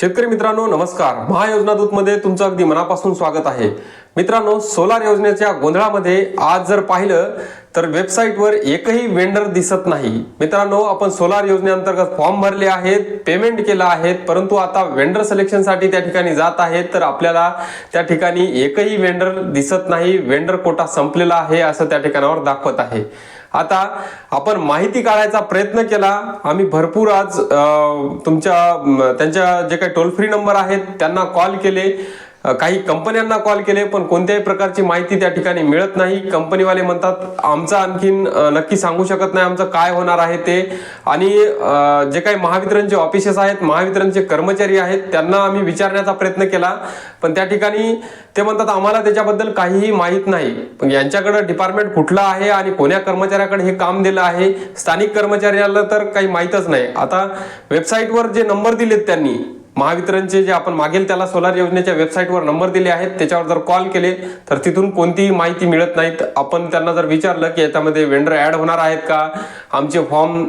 शेतकरी मित्रांनो नमस्कार. महायोजना दूतमध्ये तुमचं अगदी मनापासून स्वागत आहे. मित्रांनो सोलार योजनेच्या गोंधळामध्ये आज जर पाहिलं तर वेबसाईटवर एकही वेंडर दिसत नाही. मित्रांनो आपण सोलार योजनेअंतर्गत फॉर्म भरले आहेत पेमेंट केलं आहेत परंतु आता वेंडर सिलेक्शनसाठी त्या ठिकाणी जात आहेत तर आपल्याला त्या ठिकाणी एकही वेंडर दिसत नाही. वेंडर कोटा संपलेला आहे असं त्या ठिकाणावर दाखवत आहे. आता आपण माहिती काढायचा प्रयत्न केला. आम्ही भरपूर आज तुमच्या त्यांच्या जे काही टोल फ्री नंबर आहेत त्यांना कॉल केले. काही कंपन्यांना कॉल केले पण कोणत्याही प्रकारची माहिती त्या ठिकाणी मिळत नाही. कंपनीवाले म्हणतात आमचं आणखीन नक्की सांगू शकत नाही आमचं काय होणार आहे ते. आणि जे काही महावितरणचे ऑफिसेस आहेत महावितरणचे कर्मचारी आहेत त्यांना आम्ही विचारण्याचा प्रयत्न केला. पण त्या ठिकाणी ते म्हणतात आम्हाला त्याच्याबद्दल काहीही माहीत नाही. पण यांच्याकडं डिपार्टमेंट कुठलं आहे आणि कोण्या कर्मचाऱ्याकडे हे काम दिलं आहे? स्थानिक कर्मचाऱ्याला तर काही माहीतच नाही. आता वेबसाईटवर जे नंबर दिलेत त्यांनी महावितरणचे जे आपण मागेल त्याला सोलार योजनेच्या वेबसाईटवर नंबर दिले आहेत. त्याच्यावर जर कॉल केले तर तिथून कोणतीही माहिती मिळत नाहीत. आपण त्यांना जर विचारलं की याच्यामध्ये वेंडर ॲड होणार आहेत का? आमचे फॉर्म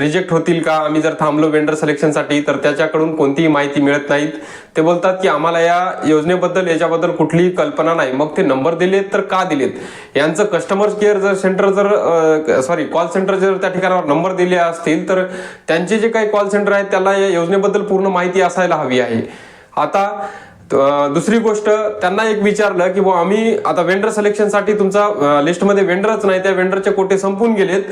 रिजेक्ट होतील का? आम्ही जर थांबलो वेंडर सिलेक्शनसाठी तर त्याच्याकडून कोणतीही माहिती मिळत नाहीत. ते बोलतात की आम्हाला या योजनेबद्दल याच्याबद्दल कुठलीही कल्पना नाही. मग ते नंबर दिलेत तर का दिलेत? यांचं कस्टमर केअर जर सेंटर जर सॉरी कॉल सेंटर जर त्या ठिकाणावर नंबर दिले असतील तर त्यांचे जे काही कॉल सेंटर आहेत त्याला या योजनेबद्दल पूर्ण माहिती असायला हवी आहे. आता दुसरी गोष्ट त्यांना एक विचारलं की बुवा आम्ही आता वेंडर सिलेक्शनसाठी तुमचा लिस्टमध्ये वेंडरच नाही त्या वेंडरचे कोटे संपून गेलेत.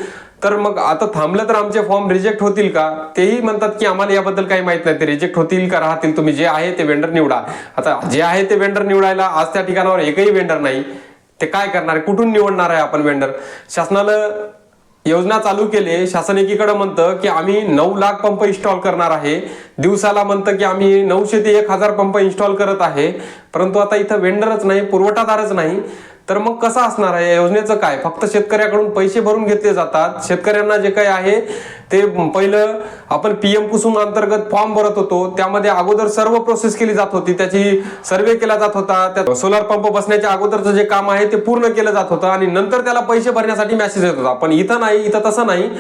तर मग आता थांबलं तर आमचे फॉर्म रिजेक्ट होतील का? तेही म्हणतात की आम्हाला याबद्दल काही माहीत नाही ते रिजेक्ट होतील का राहतील? तुम्ही जे आहे ते वेंडर निवडा. आता जे आहे ते वेंडर निवडायला आज त्या ठिकाणावर एकही वेंडर नाही. ते काय करणार? कुठून निवडणार आहे आपण वेंडर शासनाला योजना चालू केली. शासन एकीकडे म्हणतं की आम्ही नऊ लाख पंप इन्स्टॉल करणार आहे. दिवसाला म्हणतं की आम्ही नऊशे ते एक हजार पंप इन्स्टॉल करत आहे. परंतु आता इथं वेंडरच नाही पुरवठादारच नाही. तर मग कसं असणार आहे? या योजनेचं काय? फक्त शेतकऱ्याकडून पैसे भरून घेतले जातात. शेतकऱ्यांना जे काही आहे ते पहिलं आपण पीएम कुसुम अंतर्गत फॉर्म भरत होतो. त्यामध्ये अगोदर सर्व प्रोसेस केली जात होती. त्याची सर्वे केला जात होता. त्या सोलार पंप बसण्याच्या अगोदरचं जे काम आहे ते पूर्ण केलं जात होतं. आणि नंतर त्याला पैसे भरण्यासाठी मेसेज येत होता. पण इथं नाही इथं तसं नाही.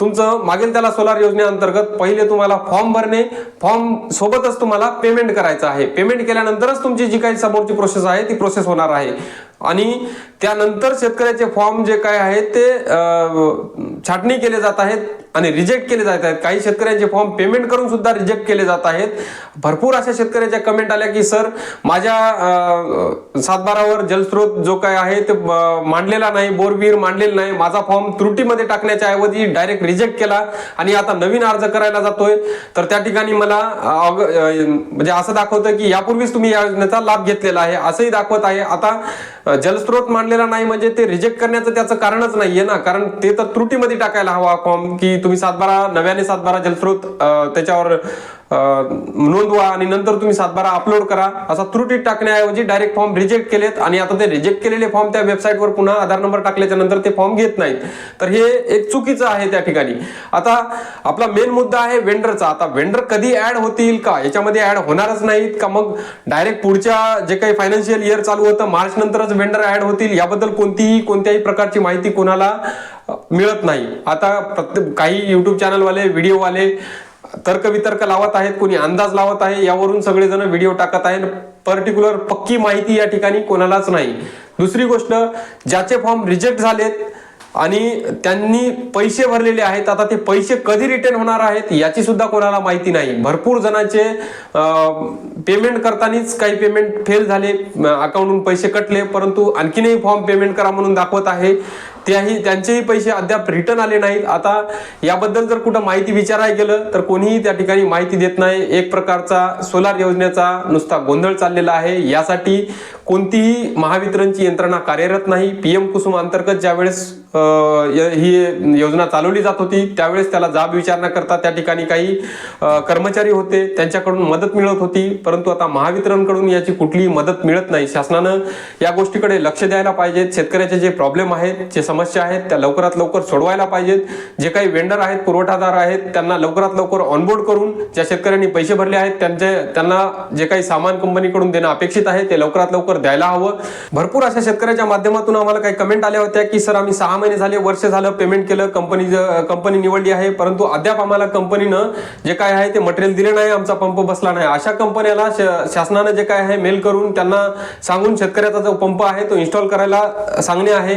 तुमचं मागेल त्याला सोलार योजनेअंतर्गत पहिले तुम्हाला फॉर्म भरणे फॉर्म सोबतच तुम्हाला पेमेंट करायचं आहे. पेमेंट केल्यानंतरच तुमची जी काही समोरची प्रोसेस आहे ती प्रोसेस होणार आहे. आणि त्यानंतर शेतकऱ्याचे फॉर्म जे काय आहेत ते छाटणी केले जात आहेत. आणि रिजेक्ट केले जात आहेत. काही शेतकऱ्यांचे फॉर्म पेमेंट करून सुद्धा रिजेक्ट केले जात आहेत. भरपूर अशा शेतकऱ्याच्या कमेंट आल्या की सर माझ्या सातबारावर जलस्रोत जो काय आहे ते मांडलेला नाही बोरबीर मांडलेला नाही. माझा फॉर्म त्रुटीमध्ये टाकण्याच्या ऐवजी डायरेक्ट रिजेक्ट केला आणि आता नवीन अर्ज करायला जातोय. तर त्या ठिकाणी मला म्हणजे असं दाखवतं की यापूर्वीच तुम्ही या योजनेचा लाभ घेतलेला आहे. असंही दाखवत आहे. आता जलस्रोत मांडलेला नाही म्हणजे ते रिजेक्ट करण्याचं त्याचं कारणच नाहीये ना. कारण ते तर त्रुटीमध्ये टाकायला हवा फॉर्म की तुम्ही सातबारा नव्याने सातबारा जलस्रोत त्याच्यावर नोंद नोंदवा आणि नंतर तुम्ही सातबारा अपलोड करा. असा त्रुटीत टाकण्याऐवजी डायरेक्ट फॉर्म रिजेक्ट केलेत आणि आता ते रिजेक्ट केलेले फॉर्म त्या वेबसाईटवर पुन्हा आधार नंबर टाकल्याच्या नंतर ते फॉर्म घेत नाहीत. तर हे एक चुकीचं आहे त्या ठिकाणी. आता आपला मेन मुद्दा आहे वेंडरचा आता वेंडर कधी ऍड होतील का? याच्यामध्ये ऍड होणारच नाहीत का? मग डायरेक्ट पुढच्या जे काही फायनान्शियल इयर चालू होतं मार्च नंतरच वेंडर ऍड होतील? याबद्दल कोणतीही कोणत्याही प्रकारची माहिती कोणाला मिळत नाही. आता प्रत्येक काही युट्यूब चॅनलवाले व्हिडिओवाले तर्कवितर्क लावत आहेत कोणी अंदाज लावत आहे यावरून सगळेजण व्हिडिओ टाकत आहेत. पर्टिक्युलर पक्की माहिती या ठिकाणी कोणालाच नाही. दुसरी गोष्ट ज्याचे फॉर्म रिजेक्ट झालेत आणि त्यांनी पैसे भरलेले आहेत आता ते पैसे कधी रिटर्न होणार आहेत याची सुद्धा कोणाला माहिती नाही. भरपूर जणांचे पेमेंट करतानाच काही पेमेंट फेल झाले अकाउंटून पैसे कटले परंतु आणखीनही फॉर्म पेमेंट करा म्हणून दाखवत आहे. त्याही त्यांचेही पैसे अद्याप रिटर्न आले नाहीत. आता याबद्दल जर कुठं माहिती विचारायला गेलं तर कोणीही त्या ठिकाणी माहिती देत नाही. एक प्रकारचा सोलार योजनेचा नुसता गोंधळ चाललेला आहे. यासाठी कोणतीही महावितरणची यंत्रणा कार्यरत नाही. पीएम कुसुम अंतर्गत ज्यावेळेस ही योजना चालवली जात होती. त्यावेळेस त्याला जाब विचारण्याकरता त्या ठिकाणी काही कर्मचारी होते. त्यांच्याकडून मदत मिळत होती. परंतु आता महावितरणकडून याची कुठलीही मदत मिळत नाही. शासनानं या गोष्टीकडे लक्ष द्यायला पाहिजेत. शेतकऱ्याचे जे प्रॉब्लेम आहेत जे समस्या आहेत त्या लवकरात लवकर सोडवायला पाहिजेत. जे काही वेंडर आहेत पुरवठादार आहेत त्यांना लवकरात लवकर ऑनबोर्ड करून ज्या शेतकऱ्यांनी पैसे भरले आहेत त्यांचे त्यांना जे काही सामान कंपनीकडून देणं अपेक्षित आहे ते लवकरात लवकर द्यायला हवं. भरपूर अशा शेतकऱ्याच्या माध्यमातून आम्हाला काही कमेंट आल्या होत्या की सर आम्ही सहा महिने झाले वर्ष झालं पेमेंट केलं कंपनी कंपनी निवडली आहे परंतु अद्याप आम्हाला कंपनीनं जे काय आहे ते मटेरियल दिले नाही आमचा पंप बसला नाही. अशा कंपन्याला शासनानं जे काय आहे मेल करून त्यांना सांगून शेतकऱ्याचा जो पंप आहे तो इन्स्टॉल करायला सांगणे आहे.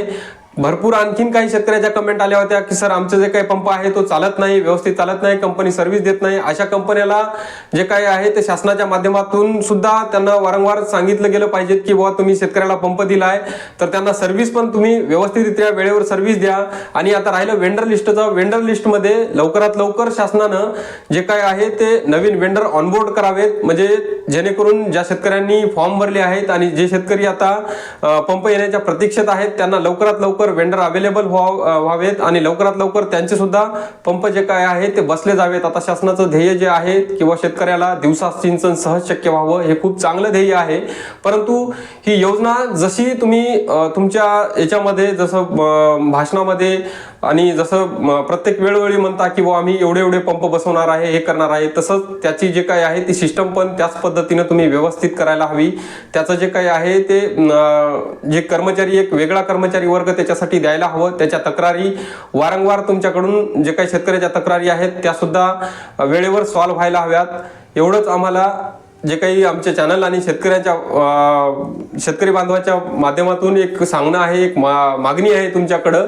भरपूर आणखीन काही शेतकऱ्याच्या कमेंट आल्या होत्या की सर आमचं जे काही पंप आहे तो चालत नाही व्यवस्थित चालत नाही कंपनी सर्व्हिस देत नाही. अशा कंपन्याला जे काही आहे ते शासनाच्या माध्यमातून सुद्धा त्यांना वारंवार सांगितलं गेलं पाहिजे की बाबा तुम्ही शेतकऱ्याला पंप दिलाय तर त्यांना सर्व्हिस पण तुम्ही व्यवस्थितरित्या वेळेवर सर्व्हिस द्या. आणि आता राहिलं वेंडर लिस्टचं वेंडर लिस्टमध्ये लवकरात लवकर शासनानं जे काय आहे ते नवीन वेंडर ऑनबोर्ड करावेत. म्हणजे जेणेकरून ज्या शेतकऱ्यांनी फॉर्म भरले आहेत आणि जे शेतकरी आता पंप येण्याच्या प्रतीक्षेत आहेत त्यांना लवकरात लवकर वेंडर अवेलेबल व्हावेत आणि लवकरात लवकर त्यांचे सुद्धा पंप जे काय आहे ते बसले जावेत. आता शासनाचं ध्येय जे आहे किंवा शेतकऱ्याला दिवसा सिंचन सहज शक्य व्हावं हे खूप चांगलं ध्येय आहे. परंतु ही योजना जशी तुम्ही तुमच्या याच्यामध्ये जसं भाषणामध्ये आणि जसं प्रत्येक वेळोवेळी म्हणता की बुवा आम्ही एवढे एवढे पंप बसवणार आहे हे करणार आहे तसंच त्याची जे काही आहे ती सिस्टम पण त्याच पद्धतीनं तुम्ही व्यवस्थित करायला हवी. त्याचं जे काही आहे ते जे कर्मचारी एक वेगळा कर्मचारी वर्ग त्याच्यासाठी द्यायला हवं. त्याच्या तक्रारी वारंवार तुमच्याकडून जे काही शेतकऱ्याच्या तक्रारी आहेत त्या सुद्धा वेळेवर सॉल्व्ह व्हायला हव्यात. एवढंच आम्हाला जे काही आमचे चॅनल आणि शेतकऱ्याच्या शेतकरी बांधवाच्या माध्यमातून एक सांगणं आहे एक मा- मागणी आहे तुमच्याकडं.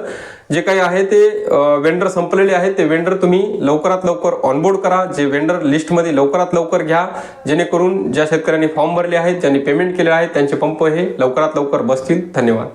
जे काही आहे ते वेंडर संपलेले आहेत ते वेंडर तुम्ही लवकरात लवकर ऑनबोर्ड करा. जे वेंडर लिस्टमध्ये लवकरात लवकर घ्या. जेणेकरून ज्या शेतकऱ्यांनी फॉर्म भरले आहेत ज्यांनी पेमेंट केले आहे त्यांचे पंप हे लवकरात लवकर बसतील. धन्यवाद.